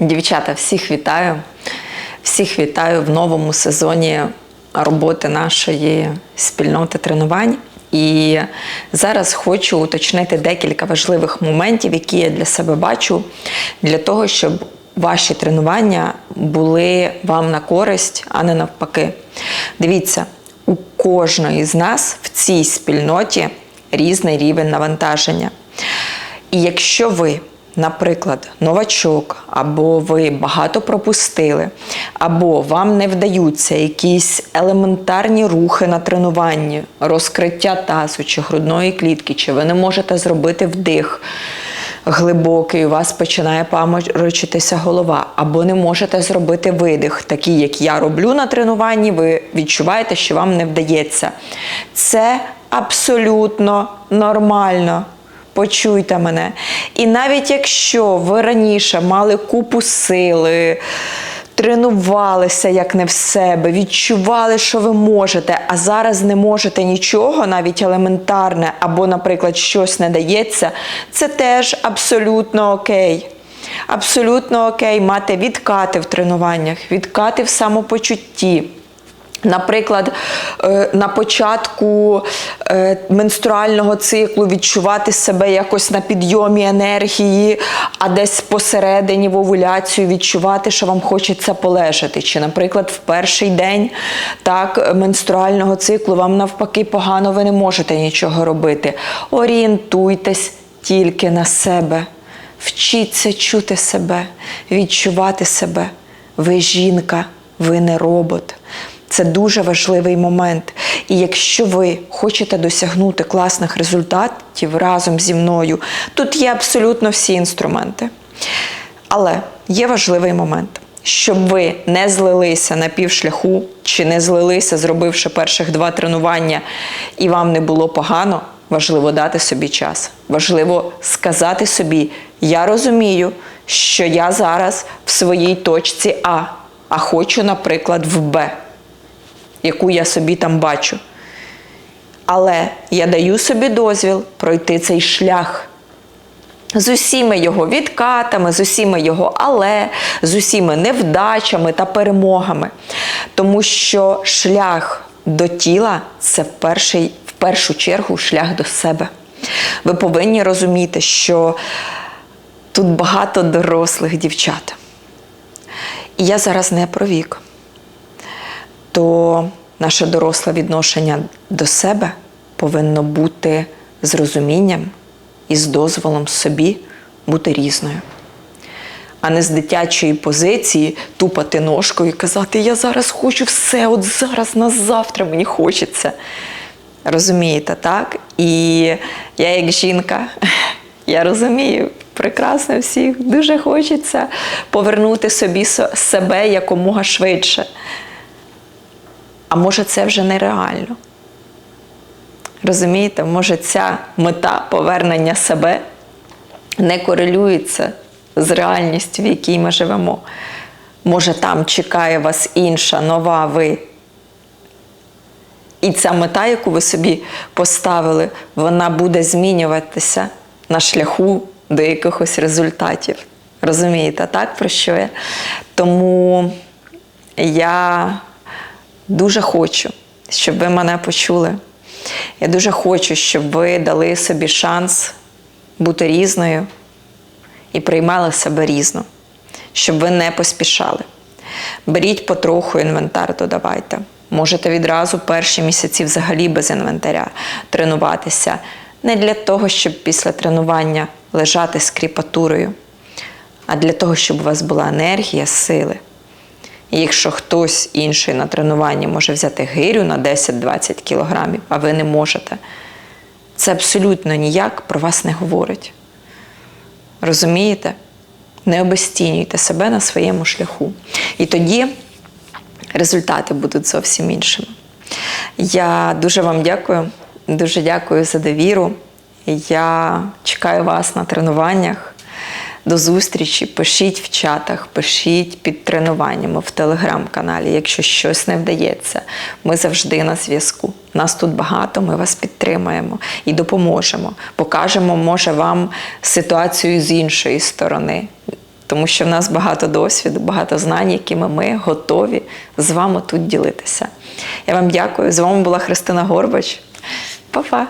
Дівчата, всіх вітаю. Всіх вітаю в новому сезоні роботи нашої спільноти тренувань. І зараз хочу уточнити декілька важливих моментів, які я для себе бачу, для того, щоб ваші тренування були вам на користь, а не навпаки. Дивіться, у кожної з нас в цій спільноті різний рівень навантаження. І якщо ви, наприклад, новачок, або ви багато пропустили, або вам не вдаються якісь елементарні рухи на тренуванні, розкриття тазу чи грудної клітки, чи ви не можете зробити вдих глибокий, у вас починає паморочитися голова, або не можете зробити видих, такий, як я роблю на тренуванні, ви відчуваєте, що вам не вдається. Це абсолютно нормально. Почуйте мене. І навіть якщо ви раніше мали купу сили, тренувалися як не в себе, відчували, що ви можете, а зараз не можете нічого, навіть елементарне, або, наприклад, щось не дається, це теж абсолютно окей. Абсолютно окей мати відкати в тренуваннях, відкати в самопочутті. Наприклад, е, на початку е, менструального циклу відчувати себе якось на підйомі енергії, а десь посередині в овуляцію відчувати, що вам хочеться полежати. Чи, наприклад, в перший день так, менструального циклу вам навпаки погано, ви не можете нічого робити. Орієнтуйтесь тільки на себе. Вчіться чути себе, відчувати себе. Ви жінка, ви не робот. Це дуже важливий момент. І якщо ви хочете досягнути класних результатів разом зі мною, тут є абсолютно всі інструменти. Але є важливий момент. Щоб ви не злилися на півшляху, чи не злилися, зробивши перших два тренування, і вам не було погано, важливо дати собі час. Важливо сказати собі: я розумію, що я зараз в своїй точці А, а хочу, наприклад, в Б яку я собі там бачу. Але я даю собі дозвіл пройти цей шлях з усіми його відкатами, з усіми його але, з усіми невдачами та перемогами. Тому що шлях до тіла це в, перший, в першу чергу шлях до себе. Ви повинні розуміти, що тут багато дорослих дівчат. І я зараз не про вік то наше доросле відношення до себе повинно бути з розумінням і з дозволом собі бути різною. А не з дитячої позиції тупати ножкою і казати, я зараз хочу все, от зараз на завтра мені хочеться. Розумієте, так? І я, як жінка, я розумію прекрасно всіх, дуже хочеться повернути собі себе якомога швидше. А може, це вже нереально. Розумієте, може, ця мета повернення себе не корелюється з реальністю, в якій ми живемо. Може, там чекає вас інша, нова ви. І ця мета, яку ви собі поставили, вона буде змінюватися на шляху до якихось результатів. Розумієте, так про що я? Тому я дуже хочу, щоб ви мене почули. Я дуже хочу, щоб ви дали собі шанс бути різною і приймали себе різно, щоб ви не поспішали. Беріть потроху інвентар, додавайте. Можете відразу перші місяці взагалі без інвентаря тренуватися. Не для того, щоб після тренування лежати з кріпатурою, а для того, щоб у вас була енергія, сили. Якщо хтось інший на тренуванні може взяти гирю на 10-20 кілограмів, а ви не можете, це абсолютно ніяк про вас не говорить. Розумієте? Не обестінюйте себе на своєму шляху. І тоді результати будуть зовсім іншими. Я дуже вам дякую, дуже дякую за довіру. Я чекаю вас на тренуваннях. До зустрічі, пишіть в чатах, пишіть під тренуваннями в телеграм-каналі, якщо щось не вдається. Ми завжди на зв'язку. Нас тут багато, ми вас підтримаємо і допоможемо. Покажемо, може, вам ситуацію з іншої сторони. тому що в нас багато досвіду, багато знань, якими ми готові з вами тут ділитися. Я вам дякую. З вами була Христина Горбач. Па-па!